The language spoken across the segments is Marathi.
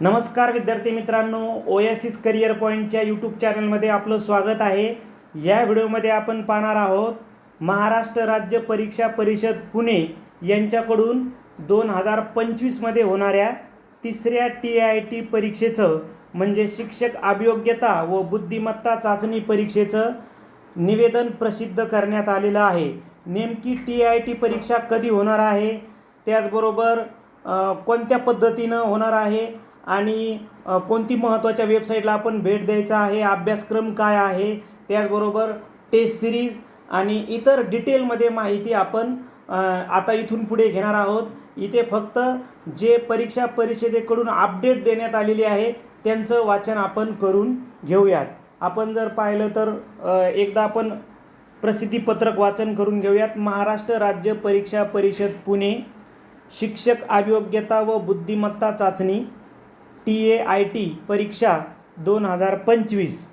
नमस्कार विद्यार्थी मित्रांनो ओ एस करिअर पॉईंटच्या यूट्यूब चॅनलमध्ये आपलं स्वागत आहे. या व्हिडिओमध्ये आपण पाहणार आहोत महाराष्ट्र राज्य परीक्षा परिषद पुणे यांच्याकडून दोन हजार पंचवीसमध्ये होणाऱ्या तिसऱ्या टी आय टी परीक्षेचं म्हणजे शिक्षक अभियोग्यता व बुद्धिमत्ता चाचणी परीक्षेचं निवेदन प्रसिद्ध करण्यात आलेलं आहे. नेमकी टी आय टी परीक्षा कधी होणार आहे? त्याचबरोबर कोणत्या पद्धतीनं होणार आहे? आणि कोणती महत्त्वाच्या वेबसाईटला आपण भेट द्यायचा आहे अभ्यासक्रम काय आहे त्याचबरोबर टेस्ट सिरीज आणि इतर डिटेलमध्ये माहिती आपण आता इथून पुढे घेणार आहोत. इथे फक्त जे परीक्षा परिषदेकडून अपडेट देण्यात आलेली आहे त्यांचं वाचन आपण करून घेऊयात. आपण जर पाहिलं तर एकदा आपण प्रसिद्धीपत्रक वाचन करून घेऊयात. महाराष्ट्र राज्य परीक्षा परिषद पुणे. शिक्षक अभियोग्यता व बुद्धिमत्ता चाचणी. टी ए आय टी परीक्षा दोन हजार पंचवीस.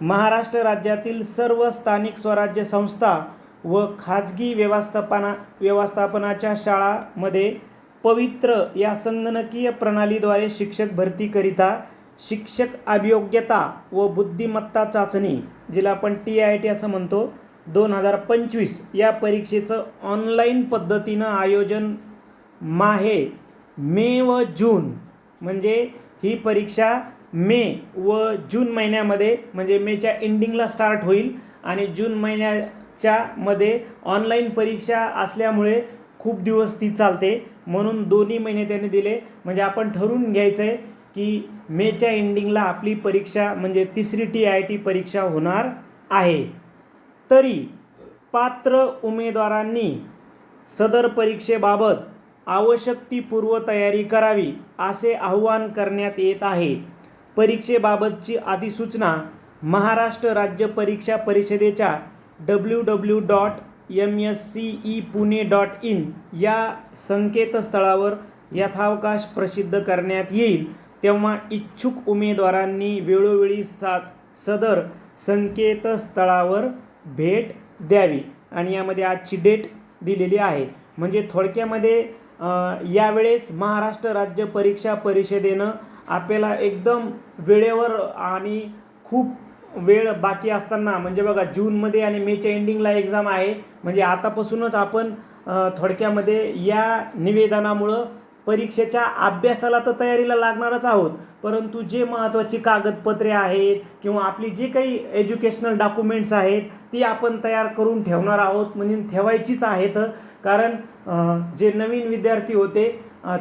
महाराष्ट्र राज्यातील सर्व स्थानिक स्वराज्य संस्था व खाजगी व्यवस्थापना व्यवस्थापनाच्या शाळामध्ये पवित्र या संगणकीय प्रणालीद्वारे शिक्षक भरतीकरिता शिक्षक अभियोग्यता व बुद्धिमत्ता चाचणी जिला आपण टी आय टी असं म्हणतो दोन हजार पंचवीस या परीक्षेचं ऑनलाईन पद्धतीनं आयोजन माहे मे व जून. म्हणजे ही परीक्षा मे व जून महिन्यामध्ये म्हणजे मेच्या एंडिंगला स्टार्ट होईल आणि जून महिन्याच्या मध्ये ऑनलाईन परीक्षा असल्यामुळे खूप दिवस ती चालते. म्हणून दोन्ही महिने त्याने दिले. म्हणजे आपण ठरवून घ्यायचं आहे की मेच्या एंडिंगला आपली परीक्षा म्हणजे तिसरी टी आय टी परीक्षा होणार आहे. तरी पात्र उमेदवारांनी सदर परीक्षेबाबत आवश्यक ती पूर्वतयारी करावी असे आवाहन करण्यात येत आहे. परीक्षेबाबतची अधिसूचना महाराष्ट्र राज्य परीक्षा परिषदेच्या W W dot M S C E Pune dot in या संकेतस्थळावर यथावकाश प्रसिद्ध करण्यात येईल. तेव्हा इच्छुक उमेदवारांनी वेळोवेळी सा सदर संकेतस्थळावर भेट द्यावी. आणि यामध्ये आजची डेट दिलेली आहे. म्हणजे थोडक्यामध्ये यावेळेस महाराष्ट्र राज्य परीक्षा परिषदेनं आपल्याला एकदम वेळेवर आणि खूप वेळ बाकी असताना म्हणजे बघा जूनमध्ये आणि मेच्या एंडिंगला एक्झाम आहे म्हणजे आतापासूनच आपण थोडक्यामध्ये या निवेदनामुळं परीक्षेच्या अभ्यासाला तर तयारीला लागणारच आहोत. परंतु जे महत्त्वाची कागदपत्रे आहेत किंवा आपली जे काही एज्युकेशनल डॉक्युमेंट्स आहेत ती आपण तयार करून ठेवणार आहोत म्हणजे ठेवायचीच आहेत. कारण जे नवीन विद्यार्थी होते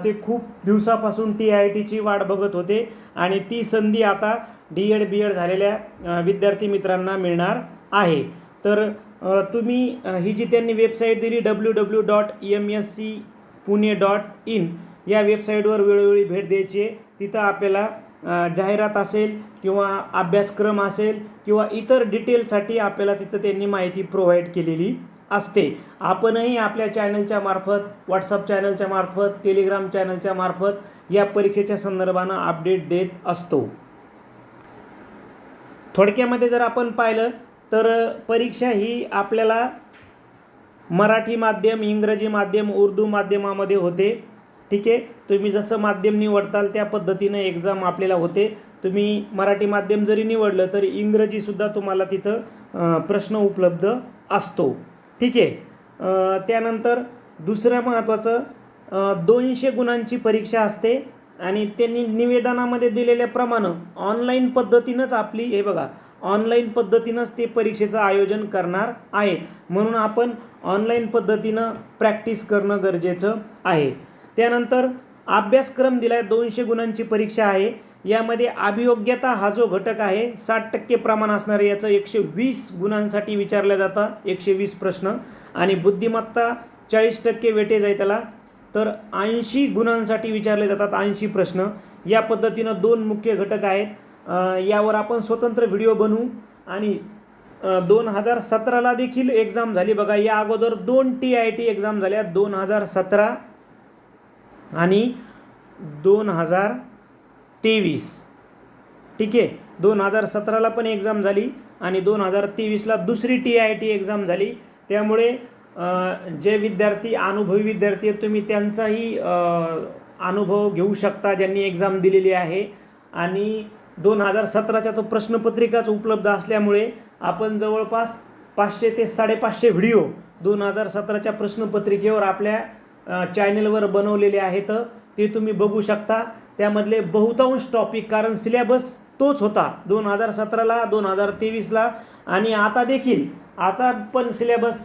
ते खूप दिवसापासून टी आय टीची वाट बघत होते आणि ती संधी आता डी एड बी एड झालेल्या विद्यार्थी मित्रांना मिळणार आहे. तर तुम्ही ही जी त्यांनी वेबसाईट दिली W W dot M S C Pune dot in या वेबसाईटवर वेळोवेळी भेट द्यायची. आहे तिथं आपल्याला जाहिरात असेल किंवा अभ्यासक्रम असेल किंवा इतर डिटेलसाठी आपल्याला तिथं त्यांनी माहिती प्रोव्हाइड केलेली असते. आपणही आपल्या चॅनलच्या मार्फत व्हॉट्सअप चॅनलच्या मार्फत टेलिग्राम चॅनलच्या मार्फत या परीक्षेच्या संदर्भानं अपडेट देत असतो. थोडक्यामध्ये जर आपण पाहिलं तर परीक्षा ही आपल्याला मराठी माध्यम इंग्रजी माध्यम उर्दू माध्यमामध्ये होते. ठीक आहे? तुम्ही जसं माध्यम निवडताल त्या पद्धतीनं एक्झाम आपल्याला होते. तुम्ही मराठी माध्यम जरी निवडलं तरी इंग्रजीसुद्धा तुम्हाला तिथं प्रश्न उपलब्ध असतो. ठीक आहे? त्यानंतर दुसरं महत्त्वाचं दोनशे गुणांची परीक्षा असते आणि त्यांनी निवेदनामध्ये दिलेल्याप्रमाणे ऑनलाईन पद्धतीनंच आपली हे बघा ऑनलाईन पद्धतीनंच ते परीक्षेचं आयोजन करणार आहेत. म्हणून आपण ऑनलाईन पद्धतीनं प्रॅक्टिस करणं गरजेचं आहे. त्यानंतर अभ्यासक्रम दिला आहे दोनशे गुणांची परीक्षा आहे. यामध्ये अभियोग्यता हा जो घटक आहे साठ टक्के प्रमाण असणारं याचं एकशे वीस गुणांसाठी विचारलं जातं एकशे वीस प्रश्न. आणि बुद्धिमत्ता चाळीस टक्के वेटेज आहे त्याला. तर ऐंशी गुणांसाठी विचारले जातात ऐंशी प्रश्न. या पद्धतीनं दोन मुख्य घटक आहेत. यावर आपण स्वतंत्र व्हिडिओ बनवू. आणि दोन हजार सतराला देखील एक्झाम झाली बघा. या अगोदर दोन टी आय टी एक्झाम झाल्या दोन हजार सतरा. आणि दोन हजार तेवीस. ठीक आहे? दोन हजार सतराला पण एक्झाम झाली आणि दोन हजार तेवीसला दुसरी टी आय टी एक्झाम झाली. त्यामुळे जे विद्यार्थी अनुभवी विद्यार्थी आहेत तुम्ही त्यांचाही अनुभव घेऊ शकता ज्यांनी एक्झाम दिलेली आहे. आणि दोन हजार सतराच्या तो प्रश्नपत्रिकाच उपलब्ध असल्यामुळे आपण जवळपास पाचशे ते साडेपाचशे व्हिडिओ दोन हजार सतराच्या प्रश्नपत्रिकेवर आपल्या चॅनलवर बनवलेले आहेत. ते तुम्ही बघू शकता. त्यामधले बहुतांश टॉपिक कारण सिलेबस तोच होता. दोन हजार सतराला दोन हजार तेवीसला आणि आता देखील. आता पण सिलेबस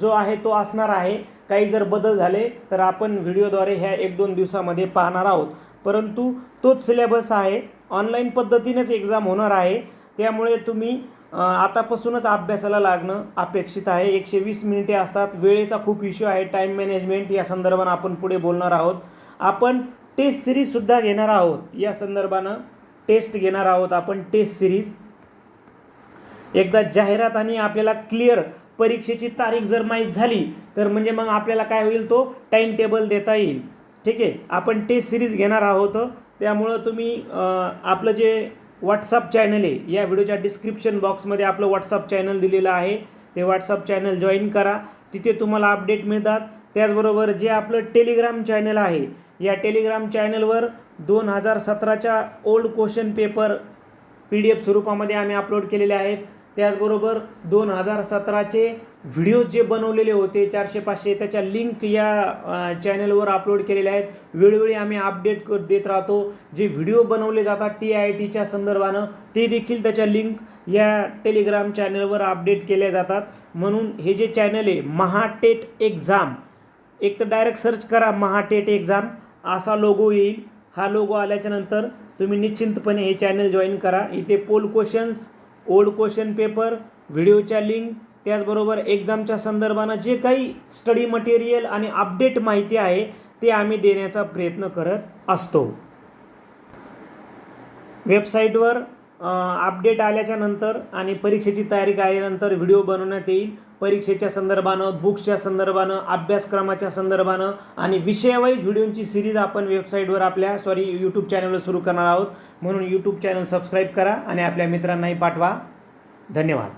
जो आहे तो असणार आहे. काही जर बदल झाले तर आपण व्हिडिओद्वारे ह्या एक दोन दिवसामध्ये पाहणार आहोत. परंतु तोच सिलेबस आहे. ऑनलाईन पद्धतीनेच एक्झाम होणार आहे. त्यामुळे तुम्ही आतापासूनच अभ्यासाला लागणं अपेक्षित आहे. एकशे वीस मिनिटे असतात. वेळेचा खूप इश्यू आहे. टाईम मॅनेजमेंट या संदर्भानं आपण पुढे बोलणार आहोत. आपण टेस्ट सिरीजसुद्धा घेणार आहोत. या संदर्भानं टेस्ट घेणार आहोत आपण टेस्ट सिरीज एकदा जाहिरात आणि आपल्याला क्लिअर परीक्षेची तारीख जर माहीत झाली तर म्हणजे मग आपल्याला काय होईल तो? टाईम टेबल देता येईल. ठीक आहे? आपण टेस्ट सिरीज घेणार आहोत. त्यामुळं तुम्ही आपलं जे व्हॉट्सअप चॅनल आहे. या व्हिडिओच्या डिस्क्रिप्शन बॉक्समध्ये आपलं व्हॉट्सअप चॅनल दिलेलं आहे. ते व्हॉट्सअप चॅनल जॉईन करा. तिथे तुम्हाला अपडेट मिळतात. त्याचबरोबर जे आपलं टेलिग्राम चॅनल आहे या टेलिग्राम चॅनलवर दोन हजार सतराच्या old question paper P D F स्वरूपामध्ये आम्ही अपलोड केलेले आहेत. त्याचबरोबर दोन हजार सतराचे व्हिडिओ जे बनवलेले होते चारशे पाचशे त्याच्या लिंक या चॅनलवर अपलोड केलेल्या आहेत. वेळोवेळी आम्ही अपडेट कर देत राहतो. जे व्हिडिओ बनवले जातात टी आय टीच्या संदर्भानं ते देखील त्याच्या लिंक या टेलिग्राम चॅनलवर अपडेट केल्या जातात. म्हणून हे जे चॅनल आहे महाटेट एक्झाम एक तर डायरेक्ट सर्च करा महाटेट एक्झाम असा लोगो येईल. हा लोगो आल्याच्यानंतर तुम्ही निश्चिंतपणे हे चॅनल जॉईन करा. इथे poll questions old question paper व्हिडिओच्या लिंक त्याचबरोबर एक्झामच्या संदर्भानं जे काही स्टडी मटेरियल आणि अपडेट माहिती आहे ते आम्ही देण्याचा प्रयत्न करत असतो. वेबसाईटवर अपडेट आल्याच्यानंतर आणि परीक्षेची तयारी आल्यानंतर व्हिडिओ बनवण्यात येईल. परीक्षेच्या संदर्भानं बुक्सच्या संदर्भानं अभ्यासक्रमाच्या संदर्भानं आणि विषयावाईज व्हिडिओची सिरीज आपण वेबसाईटवर आपल्या सॉरी यूट्यूब चॅनलवर सुरू करणार आहोत. म्हणून यूट्यूब चॅनल सबस्क्राईब करा आणि आपल्या मित्रांनाही पाठवा. धन्यवाद.